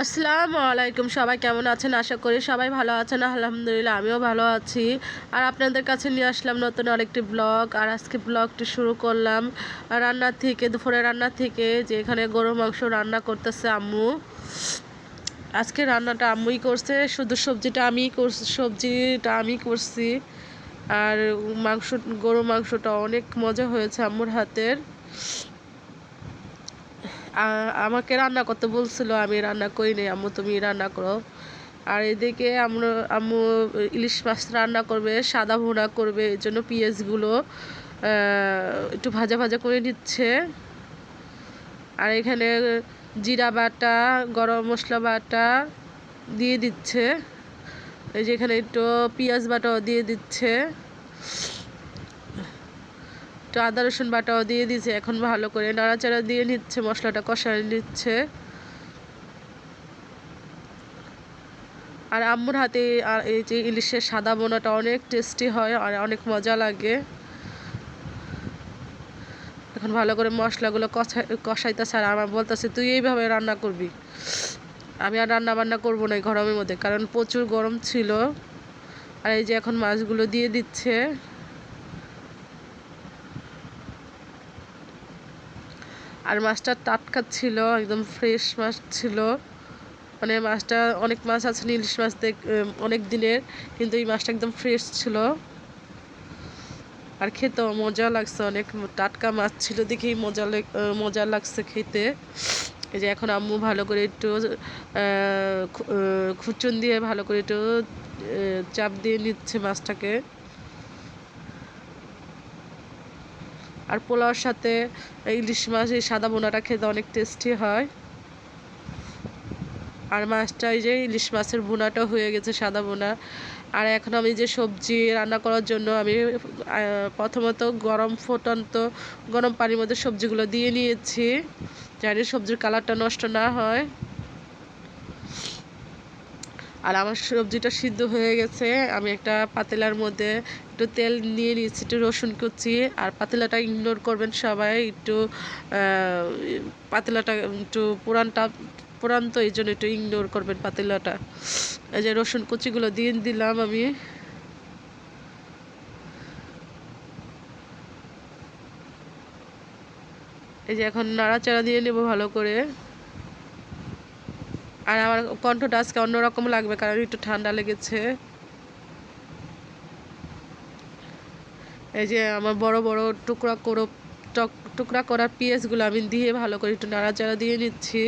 আসসালামু আলাইকুম, সবাই কেমন আছেন? আশা করি সবাই ভালো আছেন, আলহামদুলিল্লাহ আমিও ভালো আছি। আর আপনাদের কাছে নিয়ে আসলাম নতুন আরেকটি ব্লগ। আর আজকে ব্লগটি শুরু করলাম রান্নার থেকে, দুপুরে রান্না থেকে, যে এখানে গরু মাংস রান্না করতেছে আম্মু। আজকে রান্নাটা আম্মুই করছে, শুধু সবজিটা আমিই করছি, সবজিটা আমি করছি। আর মাংস, গরু মাংসটা অনেক মজা হয়েছে আম্মুর হাতের। আমাকে রান্না করতে বলছিল, আমি রান্না করিনি আম্মু, তুমি রান্না করো। আর এদিকে আমরা আম্মু ইলিশ মাছ রান্না করবে, সাদা ভুনা করবে এই জন্য পেঁয়াজগুলো একটু ভাজা ভাজা করে নিচ্ছে। আর এখানে জিরা বাটা, গরম মশলা বাটা দিয়ে দিচ্ছে। এই যে এখানে একটু পেঁয়াজ বাটাও দিয়ে দিচ্ছে। একটু আদা, রসুন বাটাও দিয়ে দিয়েছে। এখন ভালো করে নাড়াচাড়া দিয়ে নিচ্ছে, মশলাটা কষায় নিচ্ছে। আর আম্মুর হাতে আর এই যে ইলিশের সাদা বোনাটা অনেক টেস্টি হয় আর অনেক মজা লাগে। এখন ভালো করে মশলাগুলো কষাই কষাইতেছে আর আমার বলতেছে, তুই এইভাবে রান্না করবি? আমি আর রান্না বান্না করব না গরমের মধ্যে, কারণ প্রচুর গরম ছিল। আর এই যে এখন মাছগুলো দিয়ে দিচ্ছে। আর মাছটা টাটকা ছিল, একদম ফ্রেশ মাছ ছিল। মানে মাছটা অনেক মাছ আছে, ইলিশ মাছ অনেক দিনের, কিন্তু এই মাছটা একদম ফ্রেশ ছিল। আর খেতেও মজা লাগছে অনেক, টাটকা মাছ ছিল দেখেই মজা মজা লাগছে খেতে। এই যে এখন আম্মু ভালো করে একটু খুচুন দিয়ে ভালো করে একটু চাপ দিয়ে নিচ্ছে মাছটাকে। আর পোলাওর সাথে ইলিশ মাছ, এই সাদা বোনাটা খেতে অনেক টেস্টি হয়। আর মাছটা এই যে ইলিশ মাছের বোনাটা হয়ে গেছে সাদা বোনা আর এখন আমি যে সবজি রান্না করার জন্য আমি প্রথমত গরম ফোটন্ত গরম পানির মধ্যে সবজিগুলো দিয়ে নিয়েছি। জানি সবজির কালারটা নষ্ট না হয়। আর আমার সবজিটা সিদ্ধ হয়ে গেছে। আমি একটা পাতিলার মধ্যে একটু তেল নিয়ে নিয়েছি, একটু রসুন কুচি। আর পাতিলাটা ইগনোর করবেন সবাই, একটু পাতিলাটা একটু পুরানটা পুরান তো এই জন্য একটু ইগনোর করবেন পাতিলাটা। এই যে রসুন কুচিগুলো দিয়ে দিলাম আমি। এই যে এখন নাড়াচাড়া দিয়ে নেব ভালো করে। আর আমার কণ্ঠটা আজকে অন্যরকম লাগবে কারণ একটু ঠান্ডা লেগেছে। এই যে আমার বড় বড় টুকরা করো টুকরা করা পেঁয়াজগুলো আমি দিয়ে ভালো করে একটু নাড়াচাড়া দিয়ে নিচ্ছি।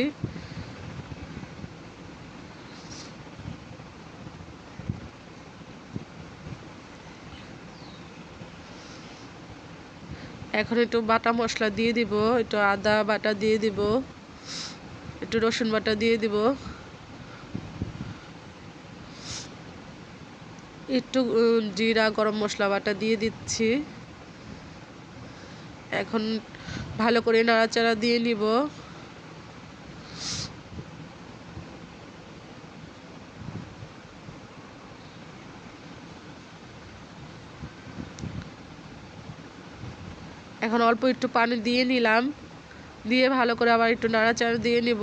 এখন একটু বাটা মশলা দিয়ে দিব, একটু আদা বাটা দিয়ে দিব। একটু রসুন বাটা দিয়ে দিব। একটু জিরা, গরম মশলা বাটা দিয়ে দিচ্ছি। এখন ভালো করে নাড়াচাড়া দিয়ে নিব। এখন অল্প একটু পানি দিয়ে নিলাম। দিয়ে ভালো করে আবার একটু নাড়াচাড়া দিয়ে নিব।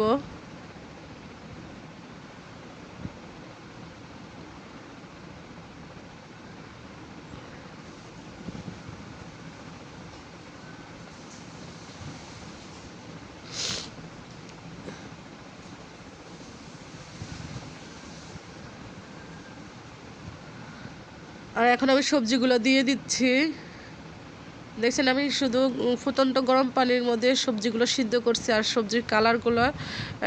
আর এখন আমি সবজিগুলো দিয়ে দিচ্ছি। দেখছেন, আমি শুধু ফুটন্ত গরম পানির মধ্যে সবজিগুলো সিদ্ধ করছি আর সবজির কালারগুলো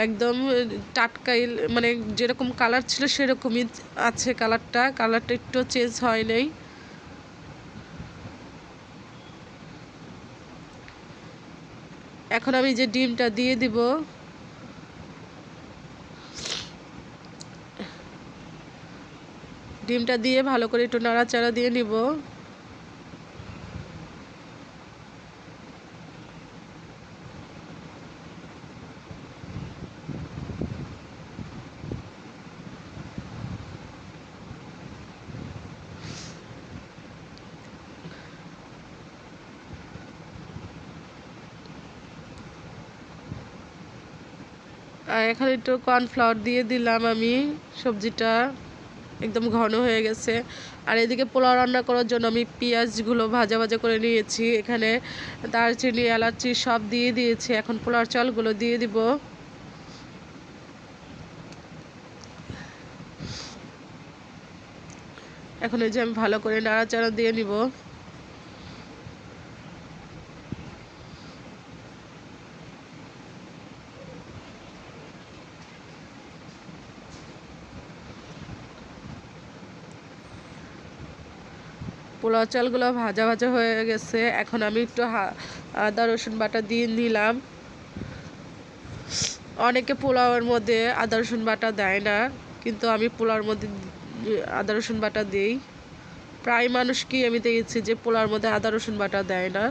একদম টাটকাই মানে যেরকম কালার ছিল সেরকমই আছে কালারটা। কালারটা একটু চেঞ্জ হয় নাই। এখন আমি যে ডিমটা দিয়ে দিব, ডিমটা দিয়ে ভালো করে একটু নাড়াচাড়া দিয়ে নিব। আর এখানে একটু কর্নফ্লাওয়ার দিয়ে দিলাম আমি। সবজিটা একদম ঘন হয়ে গেছে। আর এদিকে পোলাও রান্না করার জন্য আমি পেঁয়াজগুলো ভাজা ভাজা করে নিয়েছি। এখানে দারচিনি, এলাচি সব দিয়ে দিয়েছি। এখন পোলার চালগুলো দিয়ে দিব। এখন এই যে আমি ভালো করে নাড়াচাড়া দিয়ে নিব। পোলাও চালগুলো ভাজা ভাজা হয়ে গেছে। এখন আমি একটু আদা, রসুন বাটা দিয়ে নিলাম অনেকে পোলাওয়ের মধ্যে আদা, রসুন বাটা দেয় না, কিন্তু আমি পোলাওর মধ্যে আদা, রসুন বাটা দিই। প্রায় মানুষকেই আমি দেখেছি যে পোলাওর মধ্যে আদা, রসুন বাটা দেয় না।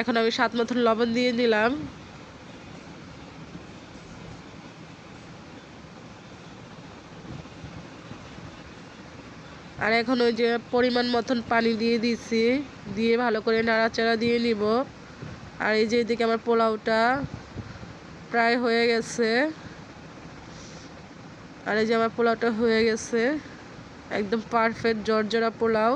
এখন আমি সাত মতন লবণ দিয়ে নিলাম আর এখন ওই যে পরিমাণ মতন পানি দিয়ে দিছি, দিয়ে ভালো করে নাড়াচাড়া দিয়ে নিব। আর এই যে এদিকে আমার পোলাওটা প্রায় হয়ে গেছে। আর এই যে আমার পোলাওটা হয়ে গেছে, একদম পারফেক্ট জর্জরা পোলাও।